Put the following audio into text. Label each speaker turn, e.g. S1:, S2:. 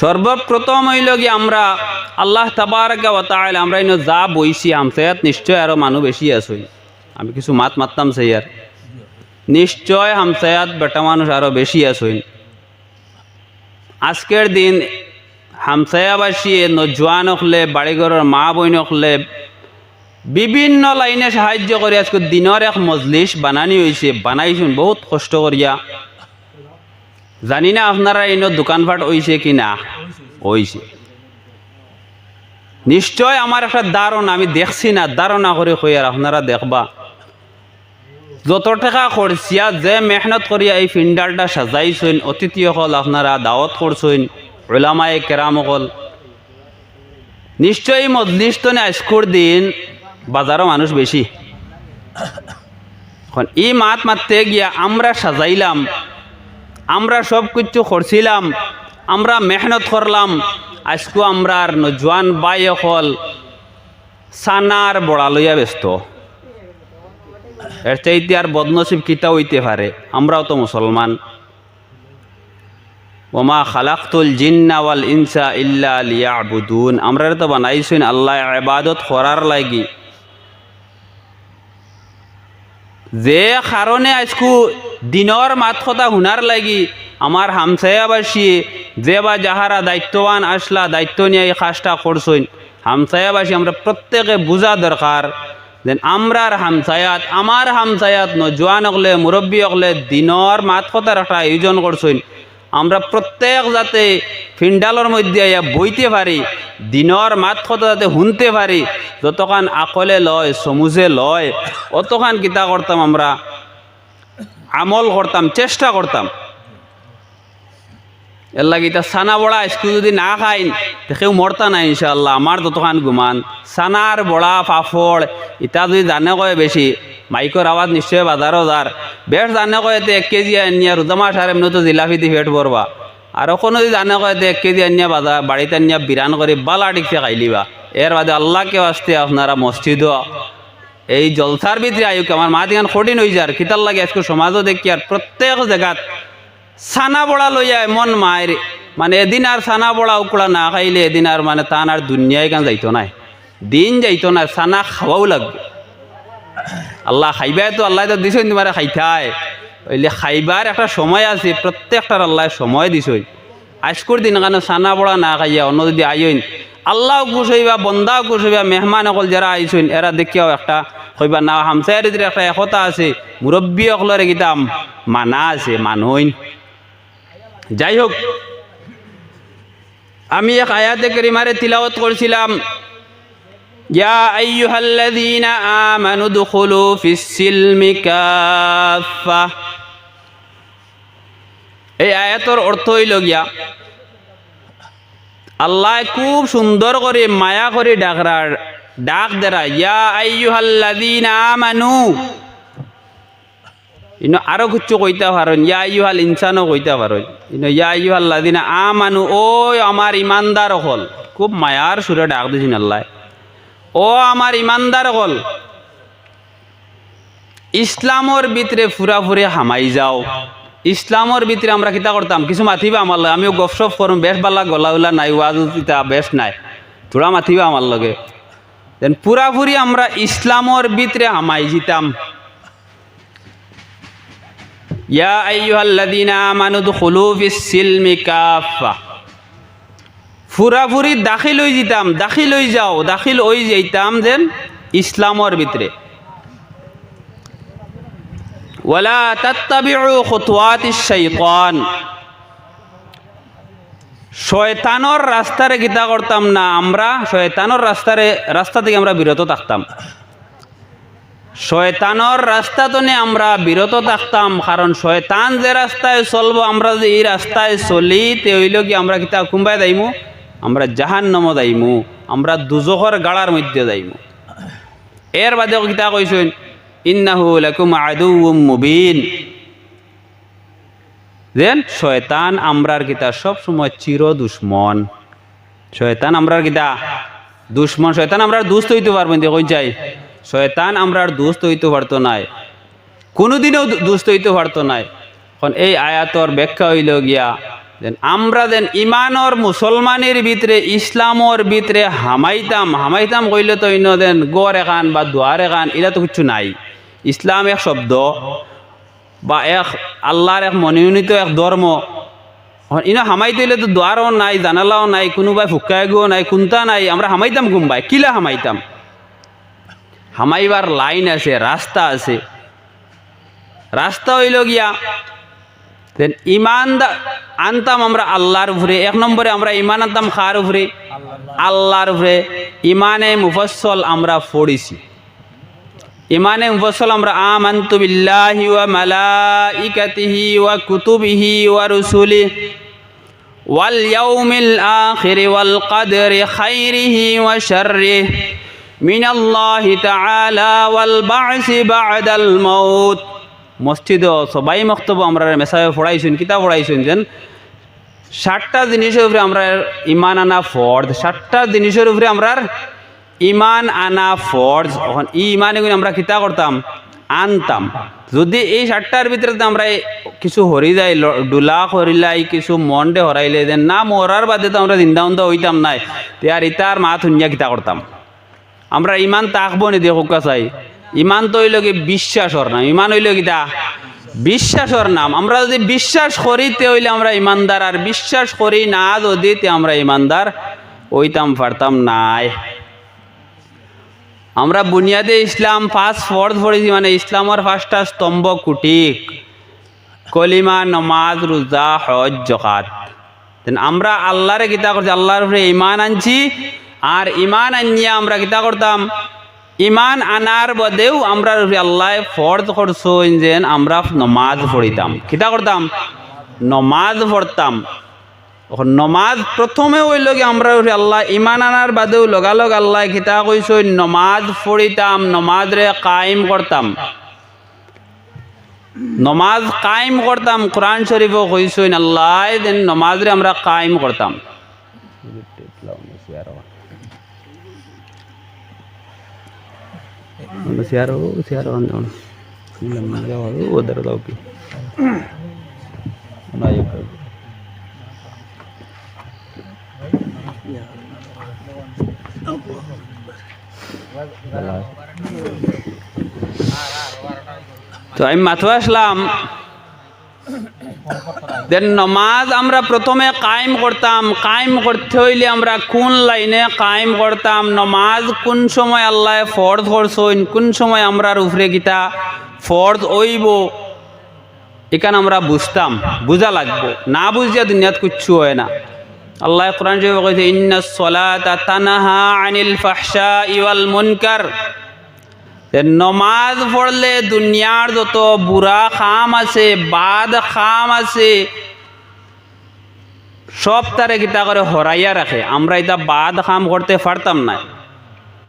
S1: সর্বপ্রথম হইল কি আমরা আল্লাহ তাবারকা আমরা ইনো যা বইছি হামসায়াত নিশ্চয় আরও মানুষ বেশি আছই। আমি কিছু মাত মারতাম সেই আর নিশ্চয় হামসায়াত বেটা মানুষ আরও বেশি আছই। আজকের দিন হামসায়াবাসী নজওয়ান হলে, বাড়িঘরের মা বইন হলে, বিভিন্ন লাইনে সাহায্য করে। আজকে দিনের এক মজলিস বানানি হয়েছে বানাইছেন, বহুত কষ্ট করিয়া। জানি না আপনারা এনে দোকানপাট হইছে কি না? হইছে। নিশ্চয় আমার একটা ধারণা, আমি দেখছি না, ধারণা করে কই আর আপনারা দেখবা। যত টাকা খরচিয়া যে মেহনত করিয়া এই ফিন্ডালটা সাজাইছেন, অতিথি হল আপনারা দাওয়াত করছেন ওলামায় কেরাম হল নিশ্চয়ই মজলিস তো আজকুর দিন বাজারও মানুষ বেশি। এখন ই মাত মারতে গিয়া আমরা সাজাইলাম আমরা সব কিছু করছিলাম, আমরা মেহনত করলাম, আজকু আমরা আর নজওয়ান বাই হল সানার বড়া লইয়া ব্যস্ত। এর চাইতে আর বদনসিব কিতা হইতে পারে, আমরাও তো মুসলমান। ওমা খালাক্তুল জিন্না ওয়াল ইনসা ইল্লা লিয়াবুদুন। আমরা তো বানাইছেন আল্লাহ ইবাদত করার লাগি। যে কারণে আজকু দিনর মাত কথা শুনার লাগি আমার হামসায়াবাসী যে বা যাহারা দায়িত্ববান আসলা, দায়িত্ব নিয়ে এই কাজটা করছেন হামসায়াবাসী আমরা প্রত্যেকে বোঝা দরকার দেন আমরার হামসায়াত আমার হামসায়াত নজওয়ান হকলে মুরব্বী হকলে দিনর মাত কথার একটা আয়োজন করছেন আমরা প্রত্যেক যাতে ফিন্ডালর মধ্যে বইতে পারি দিনর মাত কথা যাতে শুনতে পারি যতখান আকলে লয়, সমুজে লয়, অতখান কিতা করতাম আমরা, আমল করতাম, চেষ্টা করতাম। এর লাগি তা সানা বড়া, স্কুল যদি না খাইন কেউ মরতা না ইনশাল্লাহ আমার যতখান গুমান। সানার বড়া পাফড় ইটা যদি জানে কয় বেশি মাইকর আওয়াজ নিশ্চয় বাজারও যার বেশ জানে কয় এক কেজি আনিয়া রোজামা সার এমনি তো জিলাপি দি ফেট ভরবা আর কোনো যদি জানে কয় এক কেজি আনিয়া বাজার বাড়িতে আনিয়া বিরান করে, বালা টিকতে খাইলিবা এর বাদে আল্লাহকে আসতে আপনারা মসজিদ এই জলসার ভিতরে আয়ুক। আমার মা দিগান কঠিন হয়ে যার কিতার লাগে, আজকে সমাজও দেখি আর প্রত্যেক জায়গাত সানা বড়া লইয়া এমন মায়ের। মানে এদিন আর সানা বড়া উকড়া না খাইলে এদিন আর মানে তান আর দুনিয়ায় গান যাইতো নাই। দিন যাইতো না সানা খাওয়াও লাগবে। আল্লাহ খাইবাই তো, আল্লাহ তো দিছই তোমার খাইতাই ওইলে খাইবার একটা সময় আছে, প্রত্যেকটার আল্লাহ সময় দিছই আজকুর দিন কেন সানা বড়া না খাইয়া, অন্য যদি আইন আল্লাহ খুশ হইবা, বন্দাও খুশ হইবা, মেহমান অকল যারা আইসইন এরা দেখিয়াও একটা হইবা না, হামসায়ের যদি একটা একতা আছে, মুরব্বী অকলের গীতা মানা আছে মানুহইন যাই হোক আমি এক আয়াতে করিমারে তিলাওয়াত করছিলাম, ইয়া আইয়ুহাল্লাযীনা আমানু দুখুলু ফিস সিলমি কাফা এই আয়াতর অর্থ হইল গিয়া, আল্লাহ খুব সুন্দর করে মায়া করে ডাকরার, ডাক দেরা, ইয়া আইয়ুহাল্লাযীনা আমানু। ইনো আরও কিছু কইতে পারেন ইয়া ইউহাল ইনসানও কইতে পারেন ইনো, ইয়া ইউহাল লাদিনা আ মানু ও আমার ইমানদার হল। খুব মায়ার সুরে ডাক দিছেন আল্লাহ। ও আমার ইমানদার হল, ইসলামর ভিতরে ফুরা ফুরে হামাই যাও। ইসলামর ভিতরে আমরা কিতা করতাম? কিছু মাতিবা আমার লগে। আমিও গপসপ করুম, বেশ বালা গলা উলা নাই, ওয়াজ ইতা বেশ নাই। তোরা মাতিবা আমার লগে। দেন পুরাপুরি আমরা ইসলামর ভিতরে হামাই জিতাম। ইয়া আইয়ুহাল্লাযীনা আমানু দুখুলু ফিস সিলমি কাফা ফুরাফুরি দাখিল হই যেতাম দাখিল হই যাও, দাখিল হই যাইতাম যেন ইসলামর ভিতরে। ওয়ালা তাত্তাবিউ খুতুওয়াতিশ শাইতান। শয়তানোর রাস্তারে গীতা করতাম না আমরা, শয়তানোর রাস্তারে, রাস্তা থেকে আমরা বিরত থাকতাম। শয়তানোর রাস্তা তো আমরা বিরত থাকতাম, কারণ শয়তান যে রাস্তায় চলবো, আমরা যে এই রাস্তায় চলি, তে হইল কি আমরা কিতা কুম্বায় যাইমু? আমরা জাহান নম যাইমু, আমরা দুজখর গাড়ার মধ্যে যাইমু। এর বাদে কিতা কইছেন ইন্নাহু লাকুম আদুউম মুবিন। দেন শয়তান আমরার কিতা সব সময় চির দুশ্মন। শয়তান আমরার কিতা দুশ্মন। শয়তান আমরা দুস্থ হইতে পারবেন, দেখুন চাই শয়তান আমরা আর দুস্থ হইতে পারতো নাই। কোনোদিনও দু- দুস্থ হইতে পারতো নাই। এখন এই আয়াতর ব্যাখ্যা হইল গিয়া দেন আমরা দেন ইমানর মুসলমানের ভিতরে, ইসলামর ভিতরে হামাইতাম। হামাইতাম কইলে তো ইন দেন গড় এখান বা দুয়ার এখান এটা তো কিছু নাই। ইসলাম এক শব্দ বা এক আল্লাহর এক মনোনীত এক ধর্ম। ইনো হামাইতে হইলে তো দুয়ারও নাই, জানালাও নাই কোনোবাই ফুকাই গো নাই, কোনটা নাই, আমরা হামাইতাম কোনবাই কিলা হামাইতাম? হামাইবার লাইন আছে, রাস্তা আছে। রাস্তা হইল গিয়া, দেন ইমান আনতাম আমরা আল্লাহর উপরে, এক নম্বরে আমরা ইমান আনতাম খার উপরে? আল্লাহর উপরে। ইমানে মুফসল আমরা পড়িছি। ইমানে মুফসল আমরা আমান্তু বিল্লাহি ওয়া মালাইকাতিহি ওয়া কুতুবিহি ওয়া রুসুলি ওয়াল ইয়াউমিল আখির ওয়াল কদরি খাইরিহি ওয়া শাররিহি মিনাল্লাহি তাআলা ওয়াল বা'সি বা'দাল মাউত। মসজিদ সবাই মক্তব্য আমরা মেসাবে পড়াইছেন, কিতাব পড়াইছেন যেন ষাটটা জিনিসের উপরে আমরা ইমান আনা ফর্জ ষাটটা জিনিসের উপরে আমরা ইমান আনা ফর্জ। এখন ই ইমানে আমরা কিতা করতাম, আনতাম। যদি এই ষাটটার ভিতরে আমরা কিছু হরি যাই ডুলা হরিলাই কিছু মন্ডে হরাইলে যে না মরার বাদে তো আমরা জিন্দা উন্দা হইতাম নাই। তে আর ইতার মা ধুনিয়া কিতা করতাম। আমরা ইমান তাকবো নি দেখো চাই। ইমান তো হইল কি বিশ্বাসর নাম। ইমান হইল কিতা বিশ্বাসর নাম। আমরা যদি বিশ্বাস করি, তে হইলে আমরা ইমানদার। আর বিশ্বাস করি না যদি আমরা ইমানদার ওইতাম পারতাম নাই। আমরা বুনিয়াদে ইসলাম ফার্স্ট ফর্থ পড়েছি মানে ইসলামের ফার্স্টটা স্তম্ভ কুটিক। কলিমা, নমাজ, রোজা, হজ জকাত আমরা আল্লাহরে কিতা করছি, আল্লাহর উপরে ইমান আনছি, আর ইমান আনিয়া আমরা কিতা করতাম। ইমান আনার বদেও আমরা আল্লাহ ফর্দ করছেন যেন আমরা নমাজ পড়িতাম কিতা করতাম। নমাজ পড়তাম। এখন নমাজ প্রথমে হইল কি আমরা উপরে আল্লাহ ইমান আনার বাদেও লগালগ আল্লাহ কিতা কইসই নমাজ পড়িতাম নমাজ রে কায়েম করতাম। নমাজ কায়েম করতাম কোরআন শরীফও কইসইন আল্লাহ দেন নমাজ রে আমরা কায়েম করতাম। তো আমি মাথা আসলাম। দেন নমাজ আমরা প্রথমে কায়েম করতাম। কায়েম করতে হইলে আমরা কোন লাইনে কায়েম করতাম? নমাজ কোন সময় আল্লাহ ফর্দ করছইন কোন সময় আমরার উপরে গীতা ফর্দ ওইব এখানে আমরা বুঝতাম। বুঝা লাগবো। না বুঝিয়া দুনিয়াত কিচ্ছু হয় না। আল্লাহ কোরআন শরীফে কইছে ইন্না সলাতা তানাহা আনিল ফাহশা ইওয়াল মুনকার। নমাজ পড়লে দুনিয়ার যত বুড়া খাম আছে, বাদ খাম আছে, সব তারে কিতা করে হরাইয়া রাখে। আমরা এটা বাদ খাম করতে পারতাম না।